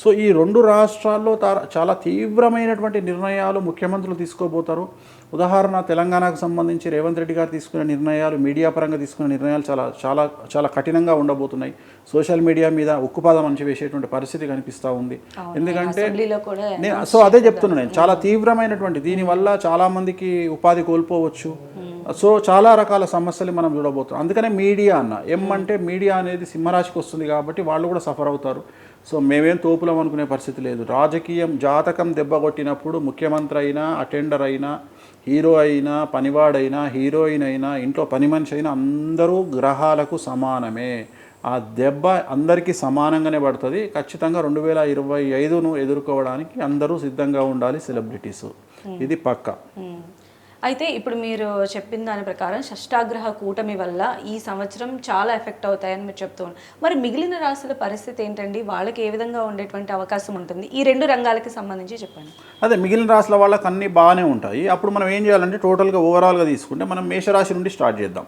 So ఈ రెండు రాష్ట్రాల్లో చాలా తీవ్రమైనటువంటి నిర్ణయాలు ముఖ్యమంత్రులు తీసుకోబోతారు. ఉదాహరణ తెలంగాణకు సంబంధించి రేవంత్ రెడ్డి గారు తీసుకునే నిర్ణయాలు మీడియా పరంగా తీసుకునే నిర్ణయాలు చాలా చాలా చాలా కఠినంగా ఉండబోతున్నాయి. సోషల్ మీడియా మీద ఉక్కుపాదం అంచి వేసేటువంటి పరిస్థితి కనిపిస్తూ ఉంది. ఎందుకంటే నేను సో అదే చెప్తున్నాను నేను. చాలా తీవ్రమైనటువంటి దీనివల్ల చాలా మందికి ఉపాధి కోల్పోవచ్చు. సో చాలా రకాల సమస్యలు మనం చూడబోతున్నాం. అందుకనే మీడియా అన్న ఎం అంటే మీడియా అనేది సింహరాశికి వస్తుంది కాబట్టి వాళ్ళు కూడా సఫర్ అవుతారు. సో మేమేం తోపులం అనుకునే పరిస్థితి లేదు. రాజకీయం జాతకం దెబ్బ కొట్టినప్పుడు ముఖ్యమంత్రి అయినా అటెండర్ అయినా హీరో అయినా పనివాడైనా హీరోయిన్ అయినా ఇంట్లో పని మనిషి అయినా అందరూ గ్రహాలకు సమానమే. ఆ దెబ్బ అందరికీ సమానంగానే పడుతుంది. ఖచ్చితంగా రెండు వేల ఇరవై ఐదును ఎదుర్కోవడానికి అందరూ సిద్ధంగా ఉండాలి సెలబ్రిటీస్. ఇది పక్క. అయితే ఇప్పుడు మీరు చెప్పిన దాని ప్రకారం షష్టాగ్రహ కూటమి వల్ల ఈ సంవత్సరం చాలా ఎఫెక్ట్ అవుతాయని మీరు చెప్తూ మరి మిగిలిన రాశుల పరిస్థితి ఏంటండి? వాళ్ళకి ఏ విధంగా ఉండేటువంటి అవకాశం ఉంటుంది? ఈ రెండు రంగాలకి సంబంధించి చెప్పండి. అదే మిగిలిన రాశుల వాళ్ళకి అన్నీ బాగానే ఉంటాయి. అప్పుడు మనం ఏం చేయాలంటే టోటల్గా ఓవరాల్గా తీసుకుంటే మనం మేషరాశి నుండి స్టార్ట్ చేద్దాం.